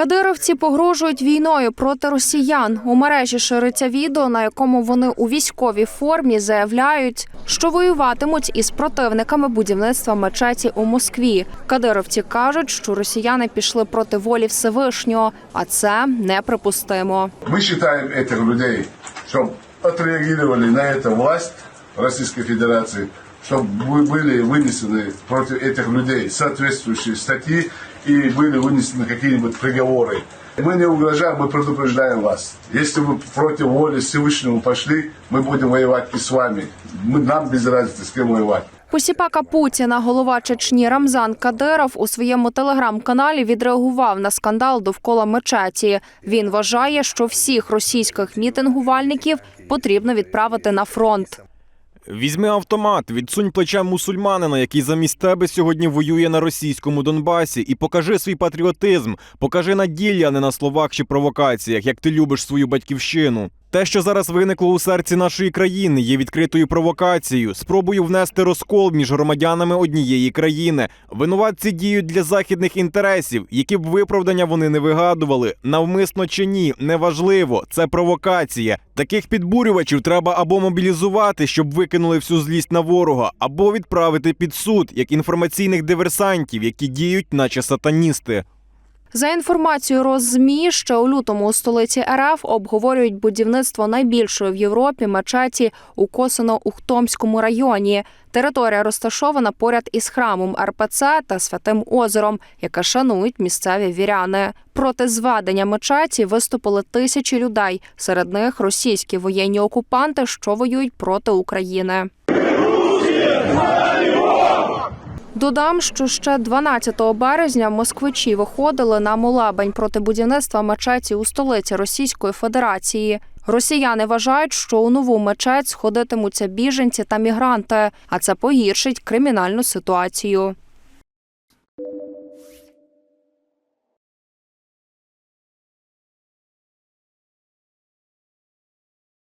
Кадировці погрожують війною проти росіян. У мережі шириться відео, на якому вони у військовій формі заявляють, що воюватимуть із противниками будівництва мечеті у Москві. Кадировці кажуть, що росіяни пішли проти волі Всевишнього, а це неприпустимо. Мы считаем этих людей, чтобы отреагировали на это власть Российской Федерации, чтобы были вынесены против этих людей соответствующие статьи и были вынесены какие-нибудь приговоры. Мы не угрожаем, мы предупреждаем вас. Если вы против воли Всевышнего пошли, мы будем воевать и с вами. Мы, нам без разницы, с кем воевать. Посіпака Путіна, голова Чечні Рамзан Кадиров у своєму телеграм-каналі відреагував на скандал довкола мечеті. Він вважає, що всіх російських мітингувальників потрібно відправити на фронт. Візьми автомат, відсунь плеча мусульманина, який замість тебе сьогодні воює на російському Донбасі, і покажи свій патріотизм, покажи на ділі, а не на словах чи провокаціях, як ти любиш свою батьківщину. Те, що зараз виникло у серці нашої країни, є відкритою провокацією, спробою внести розкол між громадянами однієї країни. Винуватці діють для західних інтересів, які б виправдання вони не вигадували, навмисно чи ні, неважливо. Це провокація. Таких підбурювачів треба або мобілізувати, щоб викинули всю злість на ворога, або відправити під суд як інформаційних диверсантів, які діють, наче сатаністи. За інформацією Роззмі, ще у лютому у столиці РФ обговорюють будівництво найбільшої в Європі мечеті у Косино-Ухтомському районі. Територія розташована поряд із храмом РПЦ та Святим озером, яке шанують місцеві віряни. Проти зведення мечеті виступили тисячі людей. Серед них російські воєнні окупанти, що воюють проти України. Додам, що ще 12 березня москвичі виходили на молебень проти будівництва мечеті у столиці Російської Федерації. Росіяни вважають, що у нову мечеть сходитимуться біженці та мігранти, а це погіршить кримінальну ситуацію.